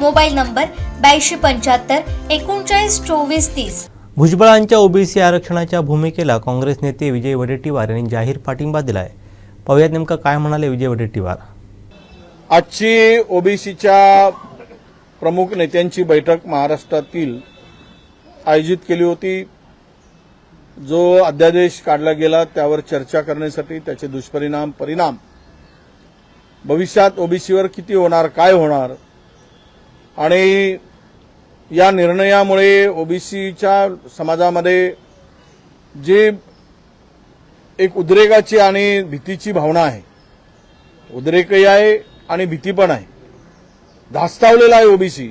Mobile number ब्याऐंशी पंच्याहत्तर एकोणचाळीस चोवीस तीस. भुजबळांच्या ओबीसी आरक्षणाच्या भूमिकेला काँग्रेस नेते विजय वडेट्टीवार यांनी जाहीर पाठिंबा दिलाय. पाहुयात नेमकं काय म्हणाले विजय वडेट्टीवार. आजची ओबीसीच्या प्रमुख नेत्यांची बैठक महाराष्ट्रातील आयोजित केली होती. जो अध्यादेश काढला गेला त्यावर चर्चा करण्यासाठी त्याचे दुष्परिणाम परिणाम. भविष्यात ओबीसीवर किती होणार काय होणार आणि या निर्णयामुळे ओबीसीच्या समाजामध्ये जे एक उद्रेकाची आणि भीतीची भावना आहे उद्रेकही आहे आणि भीती पण आहे धास्तावलेला आहे ओबीसी.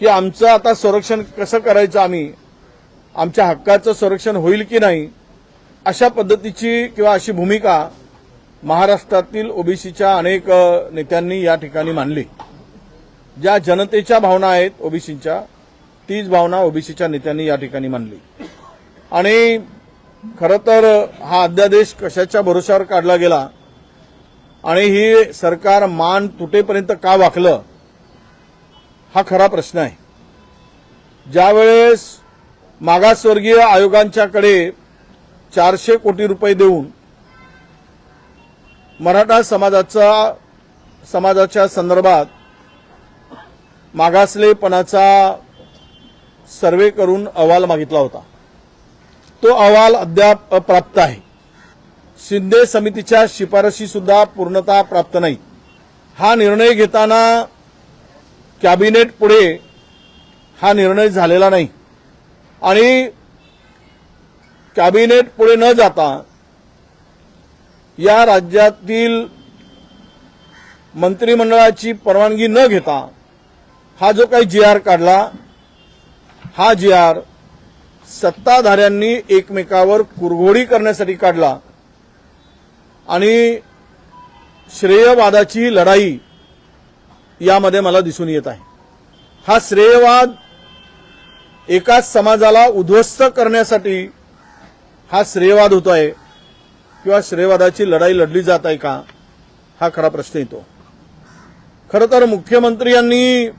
की आमचं आता संरक्षण कसं करायचं आम्ही आमच्या हक्काचं संरक्षण होईल की नाही अशा पद्धतीची किंवा अशी भूमिका महाराष्ट्रातील ओबीसीच्या अनेक नेत्यांनी या ठिकाणी मांडली. ज्या जनतेच्या भावना आहेत ओबीसीच्या तीच भावना ओबीसीच्या नेत्यांनी या ठिकाणी मांडली. आणि खरं तर हा अध्यादेश कशाच्या भरोशावर काढला गेला आणि ही सरकार मान तुटेपर्यंत का वाकलं हा खरा प्रश्न आहे. ज्यावेळेस मागासवर्गीय आयोगांच्याकडे चारशे कोटी रुपये देऊन मराठा समाजाचा समाजाच्या संदर्भात मागासलेपणाचा सर्वे करून अहवाल मागितला होता. तो अहवाल अद्याप अप्राप्त आहे. शिंदे समितीच्या शिफारशी सुद्धा पूर्णतः प्राप्त नाही. हा निर्णय घेताना कॅबिनेट पुढे हा निर्णय झालेला नाही. आणि कॅबिनेट पुढे न जाता या राज्यातील मंत्रिमंडळाची परवानगी न घेता हा जो काही जी आर काढला हा जी आर सत्ताधाऱ्यांनी एकमेकावर कुरघोडी करण्यासाठी काढला. आणि श्रेयवादाची लढाई यामध्ये मला दिसून येत आहे. हा श्रेयवाद एकाच समाजाला उद्ध्वस्त करण्यासाठी हा श्रेयवाद होतो आहे किंवा श्रेयवादाची लढाई लढली जात आहे का हा खरा प्रश्न येतो. खरं तर मुख्यमंत्र्यांनी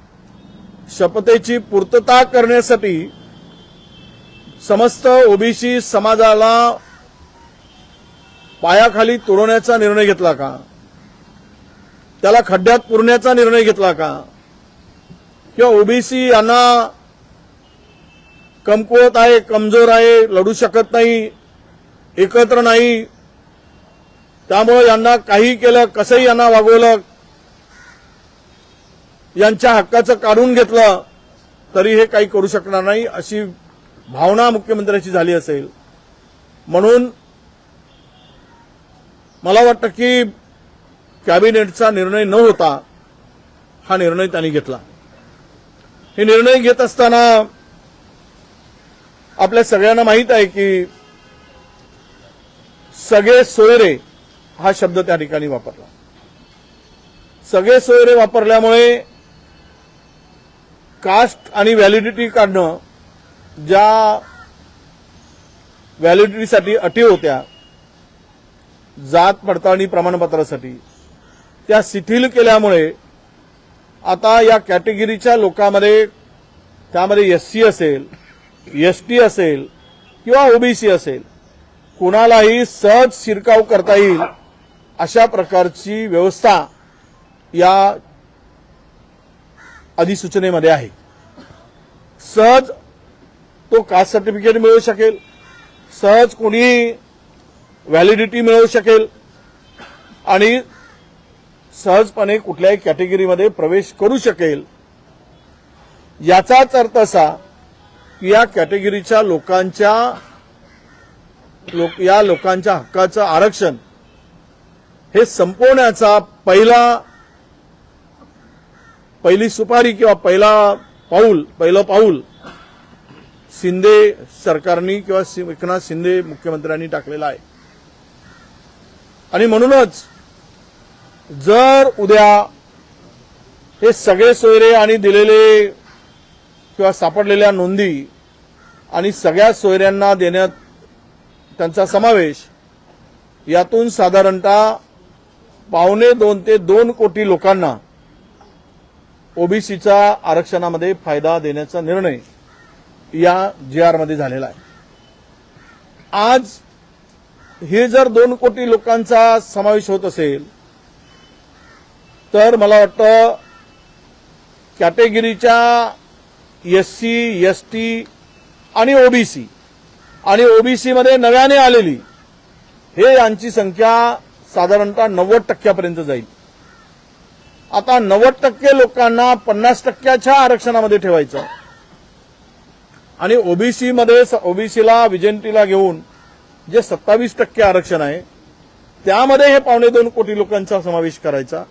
शपथेची पूर्तता करण्यासाठी समस्त ओबीसी समाजाला पायाखाली तुरवण्याचा निर्णय घेतला का? त्याला खड्ड्यात पुरण्याचा निर्णय घेतला का? किंवा ओबीसी यांना कमकुवत आहे कमजोर आहे लढू शकत नाही एकत्र नाही त्यामुळे यांना काही केलं कसंही यांना वागवलं यांच्या हक्काचं काढून घेतलं तरी हे काही करू शकणार नाही अशी भावना मुख्यमंत्र्यांची झाली असेल. म्हणून मला वाटतं की कॅबिनेटचा निर्णय न होता हा निर्णय त्यांनी घेतला. हे निर्णय घेत असताना आपल्या सगळ्यांना माहीत आहे की सगळे सोयरे हा शब्द त्या ठिकाणी वापरला. सगळे सोयरे वापरल्यामुळे कास्ट आणि व्हॅलिडिटी काढणं ज्या व्हॅलिडिटीसाठी अटी होत्या जात पडताळणी प्रमाणपत्रासाठी त्या शिथिल केल्यामुळे आता या कॅटेगरीच्या लोकांमध्ये त्यामध्ये एस सी असेल एस टी असेल किंवा ओबीसी असेल कुणालाही सहज शिरकाव करता येईल अशा प्रकारची व्यवस्था या अधिसूचनेमध्ये आहे. सहज तो कास्ट सर्टिफिकेट मिळू शकेल. सहज कोणी व्हॅलिडिटी मिळवू शकेल. आणि सहजपणे कुठल्याही कॅटेगरीमध्ये प्रवेश करू शकेल. याचाच अर्थ असा की या कॅटेगरीच्या लोकांच्या लोक या लोकांच्या हक्काचं आरक्षण हे संपवण्याचा पहिला पहिली सुपारी किंवा पहिला पाऊल पहिलं पाऊल शिंदे सरकारनी किंवा एकनाथ शिंदे मुख्यमंत्र्यांनी टाकलेला आहे. आणि म्हणूनच जर उद्या हे सगळे सोयरे आणि दिलेले किंवा सापडलेल्या नोंदी आणि सगळ्या सोयऱ्यांना देण्यात त्यांचा समावेश यातून साधारणतः पावणे दोन ते दोन कोटी लोकांना ओबीसीचा आरक्षणामध्ये फायदा देण्याचा निर्णय या जी आरमध्ये झालेला आहे. आज हे जर दोन कोटी लोकांचा समावेश होत असेल तर मला वाटतं कॅटेगरीच्या एस सी एस टी आणि ओबीसी आणि ओबीसीमध्ये नव्याने आलेली हे यांची संख्या साधारणतः नव्वद टक्क्यापर्यंत जाईल. आता नव्वद टक्के लोकांना पन्नास टक्क्याच्या आरक्षणामध्ये ठेवायचं. आणि ओबीसीमध्ये ओबीसीला विजंटीला घेऊन जे सत्तावीस टक्के आरक्षण आहे त्यामध्ये हे पावणे दोन कोटी लोकांचा समावेश करायचा.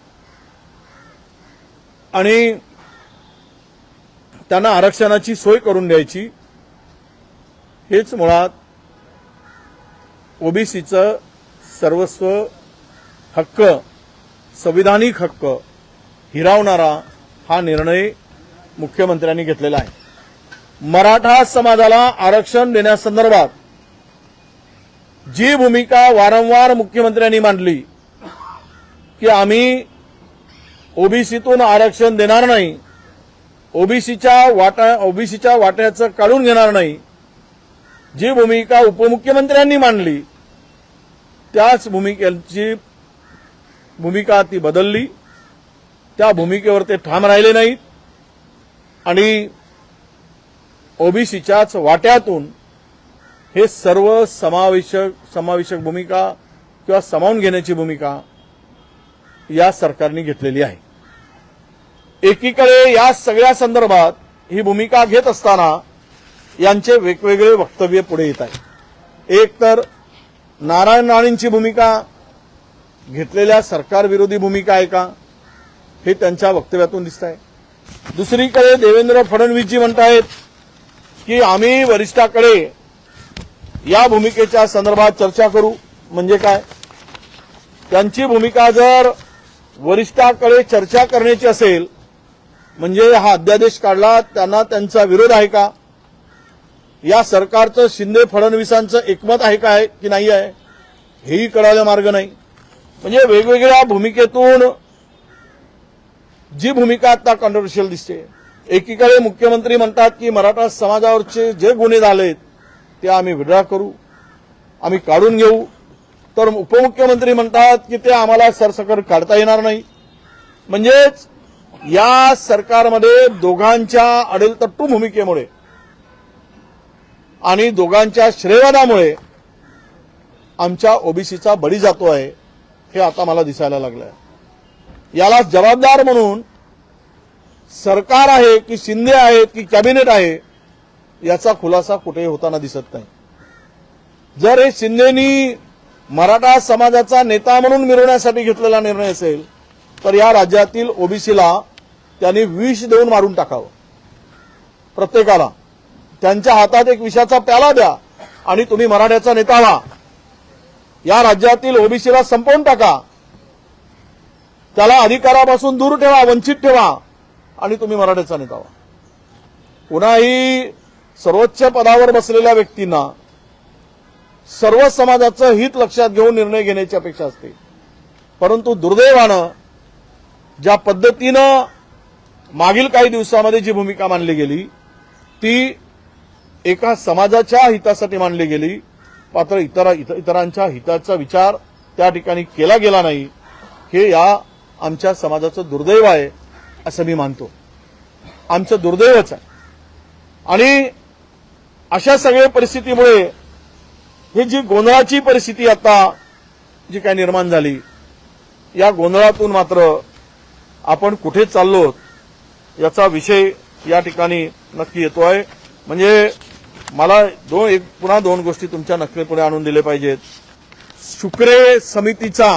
आणि त्यांना आरक्षणाची सोय करून द्यायची. हेच मुळात ओबीसीचं सर्वस्व हक्क संविधानिक हक्क हिरावणारा हा निर्णय मुख्यमंत्र्यांनी घेतलेला आहे. मराठा समाजाला आरक्षण देण्यासंदर्भात जी भूमिका वारंवार मुख्यमंत्र्यांनी मांडली की आम्ही ओबीसीतून आरक्षण देणार नाही ओबीसीच्या वाटा ओबीसीच्या वाट्याचं काढून घेणार नाही जी भूमिका उपमुख्यमंत्र्यांनी मांडली त्याच भूमिकेची भूमिका ती बदलली. त्या भूमिकेवर ते ठाम राहिले नाहीत. आणि ओबीसीच्याच वाट्यातून हे सर्व समावेशक समावेशक भूमिका किंवा सामावून घेण्याची भूमिका या सरकारने घेतलेली आहे. एकीकडे या सगळ्या संदर्भात ही भूमिका घेत असताना यांचे वेगवेगळे वक्तव्य पुढे येत आहे. एक तर नारायण राणेंची भूमिका घेतलेल्या सरकारविरोधी भूमिका आहे का? हे त्यांच्या वक्तव्यातून दिसत आहे दुसरीकडे देवेंद्र फडणवीसजी आहेत की आम्ही वरिष्ठाकडे या भूमिकेच्या संदर्भात चर्चा करू. म्हणजे काय? त्यांची भूमिका जर वरिष्ठाकडे चर्चा करण्याची असेल म्हणजे हा अध्यादेश काढला त्यांना त्यांचा विरोध आहे का? या सरकारचं शिंदे फडणवीसांचं एकमत आहे काय की नाही आहे? हेही कळायला मार्ग नाही. म्हणजे वेगवेगळ्या भूमिकेतून जी भूमिका आता कॉन्ट्रोवर्शियल दिसते. एकीकडे मुख्यमंत्री म्हणतात की मराठा समाजावरचे जे गुन्हे झालेत ते आम्ही विड्रॉ करू आम्ही काढून घेऊ. तर उपमुख्यमंत्री म्हणतात की ते आम्हाला सरसकट काढता येणार नाही. म्हणजेच या सरकारमध्ये दोघांच्या अडेलतट्टू भूमिकेमुळे आणि दोघांच्या श्रेयवादामुळे आमच्या ओबीसीचा बळी जातो आहे हे आता मला दिसायला लागलं आहे याला जबाबदार म्हणून सरकार आहे की शिंदे आहेत की कॅबिनेट आहे याचा खुलासा कुठेही होताना दिसत नाही. जर हे शिंदेनी मराठा समाजाचा नेता म्हणून मिरवण्यासाठी घेतलेला निर्णय असेल तर या राज्यातील ओबीसीला त्यांनी विष देऊन मारून टाकावं. प्रत्येकाला. त्यांच्या हातात एक विषाचा प्याला द्या आणि तुम्ही मराठ्याचा नेता व्हा. या राज्यातील ओबीसीला संपवून टाका. त्याला अधिकारापासून दूर ठेवा वंचित ठेवा आणि तुम्ही मराठ्याचा नेता व्हा पुन्हाही सर्वोच्च पदावर बसलेल्या व्यक्तींना सर्व समाजाचं हित लक्षात घेऊन निर्णय घेण्याची अपेक्षा असते. परंतु दुर्दैवानं ज्या पद्धतीनं मागील काही दिवसामध्ये जी भूमिका मांडली गेली ती एका समाजाच्या हितासाठी मांडली गेली. मात्र इतर इतर- इतरांच्या हिताचा विचार त्या ठिकाणी केला गेला नाही. हे या आमच्या समाजाचं दुर्दैव आहे असं मी मानतो. आमचं दुर्दैवच आहे. आणि अशा सगळ्या परिस्थितीमुळे ही जी गोंधळाची परिस्थिती आता जी काय निर्माण झाली या गोंधळातून मात्र आपण कुठे चाललो याचा विषय या ठिकाणी नक्की येतो आहे म्हणजे मला दोन एक पुन्हा दोन गोष्टी तुमच्या नक्की आणून दिले पाहिजेत. शुक्रे समितीचा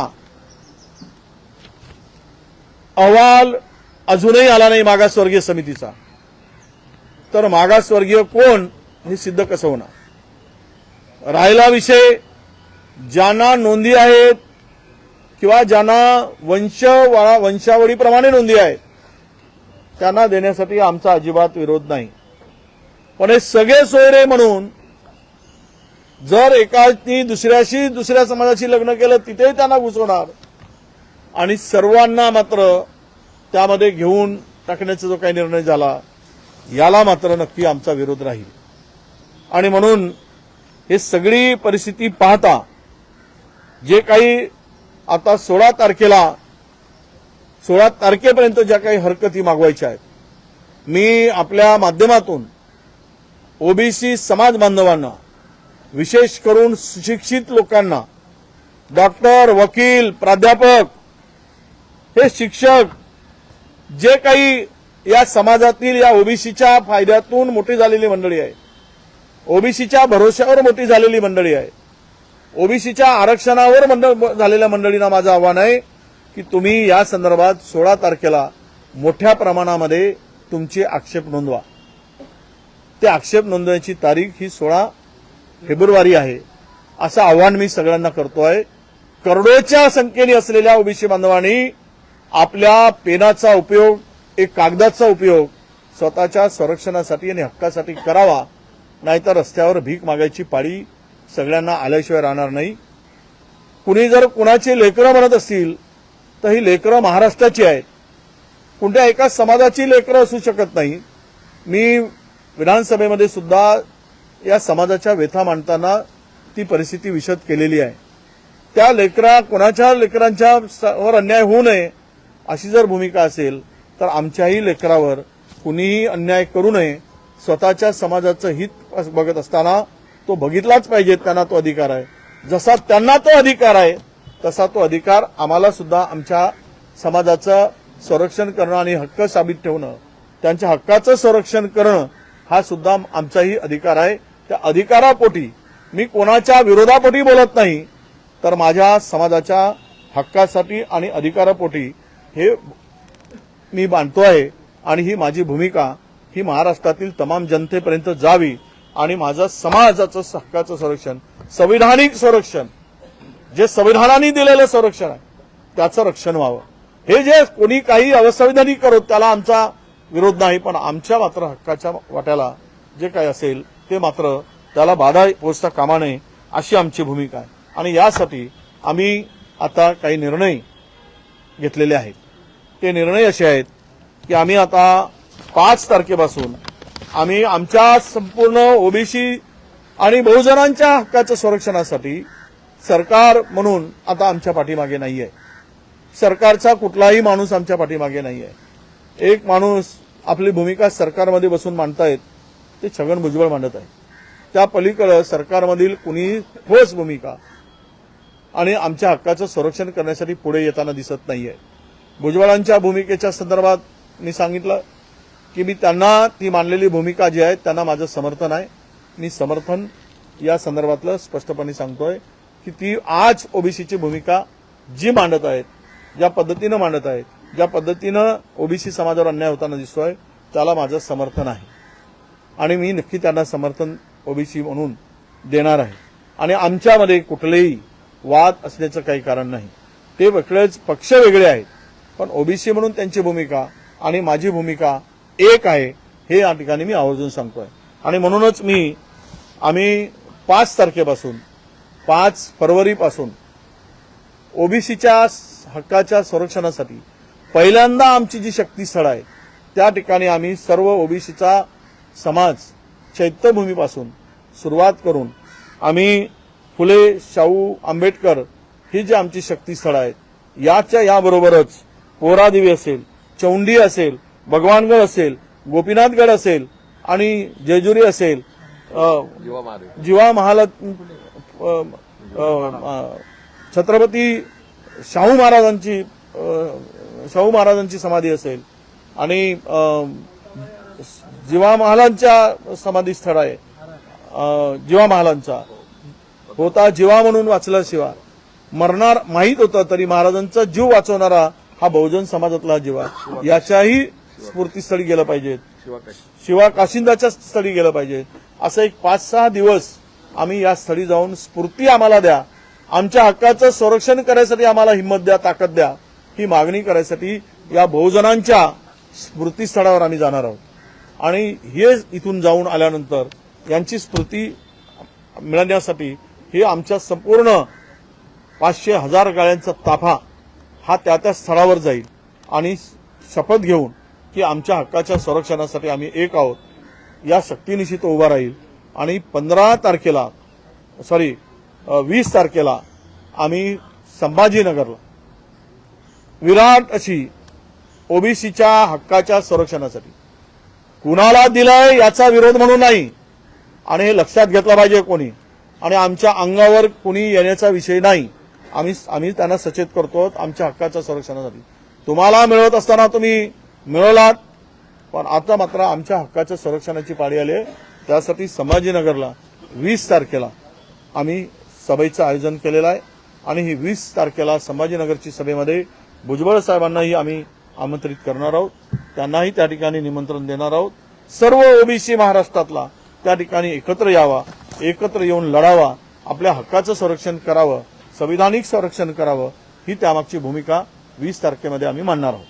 अहवाल अजूनही आला नाही मागासवर्गीय समितीचा. तर मागासवर्गीय कोण हे सिद्ध कसं होणार? राहिला विषय ज्यांना नोंदी आहेत किंवा ज्यांना वंश वंशावळीप्रमाणे नोंदी आहेत त्यांना देण्यासाठी आमचा अजिबात विरोध नाही. पण हे सगळे सोयरे म्हणून जर एकानी दुसऱ्याशी दुसऱ्या समाजाशी लग्न केलं तिथेही त्यांना घुसवणार. आणि सर्वांना मात्र त्यामध्ये घेऊन टाकण्याचा जो काही निर्णय झाला याला मात्र नक्की आमचा विरोध राहील. आणि म्हणून हे सगळी परिस्थिती पाहता जे काही आता सोळा तारखेला सोळा तारखेपर्यंत ज्या काही हरकती मागवायच्या आहेत मी आपल्या माध्यमातून ओबीसी समाज बांधवांना विशेष करून सुशिक्षित लोकांना डॉक्टर वकील प्राध्यापक हे शिक्षक जे काही या समाजातील या ओबीसीच्या फायद्यातून मोठी झालेली मंडळी आहे. ओबीसीच्या भरोश्यावर मोठी झालेली मंडळी आहे. ओबीसीच्या आरक्षणावर मंडळ झालेल्या मंडळींना माझं आव्हान आहे की तुम्ही या संदर्भात सोळा तारखेला मोठ्या प्रमाणामध्ये तुमचे आक्षेप नोंदवा. ते आक्षेप नोंदवण्याची तारीख ही सोळा फेब्रुवारी आहे असं आव्हान मी सगळ्यांना करतोय. करोडोच्या संख्येने असलेल्या ओबीसी बांधवांनी आपल्या पेनाचा उपयोग एक कागदाचा उपयोग स्वतःच्या संरक्षणासाठी आणि हक्कासाठी करावा नाहीतर रस्त्यावर भीक मागायची पाळी सगळ्यांना आल्याशिवाय राहणार नाही. कुणी जर कुणाची लेकरं म्हणत असतील तर ही लेकरं महाराष्ट्राची आहेत. कोणत्या एका समाजाची लेकरं असू शकत नाही. मी विधानसभेमध्ये सुद्धा या समाजाच्या व्यथा मांडताना ती परिस्थिती विशद केलेली आहे. त्या लेकरा कोणाच्या लेकरांच्या वर अन्याय होऊ नये अशी जर भूमिका असेल तर आमच्याही लेकरावर कुणीही अन्याय करू नये. स्वतःच्या समाजाचं हित बघत असताना तो बघितलाच पाहिजे त्यांना तो अधिकार आहे. जसा त्यांना तो अधिकार आहे तसा तो अधिकार आम्हाला सुद्धा आमच्या समाजाचं संरक्षण करणं आणि हक्क साबित ठेवणं त्यांच्या हक्काचं संरक्षण करणं हा सुद्धा आमचाही अधिकार आहे. त्या अधिकारापोटी मी कोणाच्या विरोधापोटी बोलत नाही तर माझ्या समाजाच्या हक्कासाठी आणि अधिकारापोटी हे मी मानतो आहे आणि ही माझी भूमिका ही महाराष्ट्रातील तमाम जनतेपर्यंत जावी आणि माझं समाजाचं हक्काचं संरक्षण संविधानिक संरक्षण जे संविधानाने दिलेलं संरक्षण आहे त्याचं रक्षण व्हावं. हे जे कोणी काही अवसंविधानिक करत त्याला आमचा विरोध नाही पण आमच्या मात्र हक्काच्या वाट्याला जे काही असेल ते मात्र त्याला बाधा पोचता कामा नये अशी आमची भूमिका आहे. आणि यासाठी आम्ही आता काही निर्णय घेतलेले आहेत. ते निर्णय असे आहेत की आम्ही आता पाच तारखेपासून आम्ही आमच्या संपूर्ण ओबीसी आणि बहुजनांच्या हक्काच्या संरक्षणासाठी सरकार म्हणून आता आमच्या पाठीमागे नाही आहे सरकारचा कुठलाही माणूस आमच्या पाठीमागे नाही आहे एक माणूस आपली भूमिका सरकारमध्ये बसून मांडतायत ते छगन भुजबळ मांडत आहे त्या पलीकडे सरकारमधील कुणी ठोस भूमिका आणि आमच्या हक्काचं संरक्षण करण्यासाठी पुढे येताना दिसत नाहीये. भुजबळांच्या भूमिकेच्या संदर्भात मी सांगितलं की मी त्यांना ती मांडलेली भूमिका जी आहे त्यांना माझं समर्थन आहे. मी समर्थन या संदर्भातलं स्पष्टपणे सांगतोय की ती आज ओबीसीची भूमिका जी मांडत आहेत ज्या पद्धतीनं मांडत आहेत ज्या पद्धतीनं ओबीसी समाजावर अन्याय होताना दिसतोय त्याला माझं समर्थन आहे. आणि मी नक्की त्यांना समर्थन ओबीसी म्हणून देणार आहे. आणि आमच्यामध्ये कुठलेही वाद असण्याचं काही कारण नाही. ते वेगळेच पक्ष वेगळे आहेत. पण ओबीसी म्हणून त्यांची भूमिका आणि माझी भूमिका एक आहे हे या ठिकाणी मी आवर्जून सांगतोय. आणि म्हणूनच मी आम्ही पाच तारखेपासून पाच फरवरीपासून ओबीसीच्या हक्काच्या संरक्षणासाठी पहिल्यांदा आमची जी शक्तीस्थळ आहे त्या ठिकाणी आम्ही सर्व ओबीसीचा समाज चैत्यभूमीपासून सुरुवात करून आम्ही फुले शाहू आंबेडकर ही जी आमची शक्तीस्थळं आहेत याच्या याबरोबरच पोरादेवी असेल चौंडी असेल भगवानगड असेल गोपीनाथगड असेल आणि जेजुरी असेल जीवा महाल छत्रपती शाहू महाराजांची शाहू महाराजांची समाधी असेल आणि जीवा महालांच्या समाधी स्थळ आहे जीवा महालांचा. होता जीवा म्हणून वाचला शिवा. मरणार माहीत होतं तरी महाराजांचा जीव वाचवणारा हा बहुजन समाजातला जीवा याच्याही स्फूर्तीस्थळी गेलं पाहिजेत शिवा काशिंदाच्या स्थळी गेलं पाहिजे. असं एक पाच सहा दिवस आम्ही या स्थळी जाऊन स्फूर्ती आम्हाला द्या. आमच्या हक्काचं संरक्षण करायसाठी आम्हाला हिंमत द्या ताकद द्या. ही मागणी करायसाठी या बहुजनांच्या स्मृतीस्थळावर आम्ही जाणार आहोत. आणि हे इथून जाऊन आल्यानंतर यांची स्मृती मिळण्यासाठी हे आमच्या संपूर्ण पाचशे हजार गाड्यांचा ताफा हा त्या त्या स्थळावर जाईल. आणि शपथ घेऊन की आमच्या हक्काच्या संरक्षणासाठी आम्ही एक आहोत. या शक्तीनिशी तो उभा राहील. आणि पंधरा तारखेला सॉरी वीस तारखेला आम्ही संभाजीनगरला विराट अशी ओबीसीच्या हक्काच्या संरक्षणासाठी कुणाला दिलाय याचा विरोध म्हणून नाही. आणि हे लक्षात घेतलं पाहिजे कोणी. आणि आमच्या अंगावर कोणी येण्याचा विषय नाही. आम्ही आम्ही त्यांना सचेत करतो आमच्या हक्काच्या संरक्षणासाठी. तुम्हाला मिळवत असताना तुम्ही मिळवलात पण आता मात्र आमच्या हक्काच्या संरक्षणाची पाळी आली आहे. त्यासाठी संभाजीनगरला वीस तारखेला आम्ही सभेचं आयोजन केलेलं आहे. आणि ही वीस तारखेला संभाजीनगरची सभेमध्ये भुजबळ साहेबांनाही आम्ही आमंत्रित करणार आहोत. त्यांनाही त्या ठिकाणी निमंत्रण देणार आहोत. सर्व ओबीसी महाराष्ट्रातला त्या ठिकाणी एकत्र यावा एकत्र येऊन लढावा आपल्या हक्काचं संरक्षण करावं संविधानिक संरक्षण करावं ही त्यामागची भूमिका वीस तारखेमध्ये आम्ही मांडणार आहोत.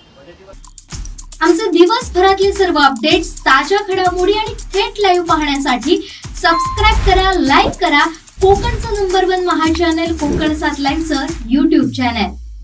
आमचे दिवसभरातले सर्व अपडेट्स ताज्या घडामोडी आणि थेट लाईव्ह पाहण्यासाठी सबस्क्राईब करा लाईक करा. कोकणचं number one Maha channel Kokan सात लाईव्हचं युट्यूब चॅनल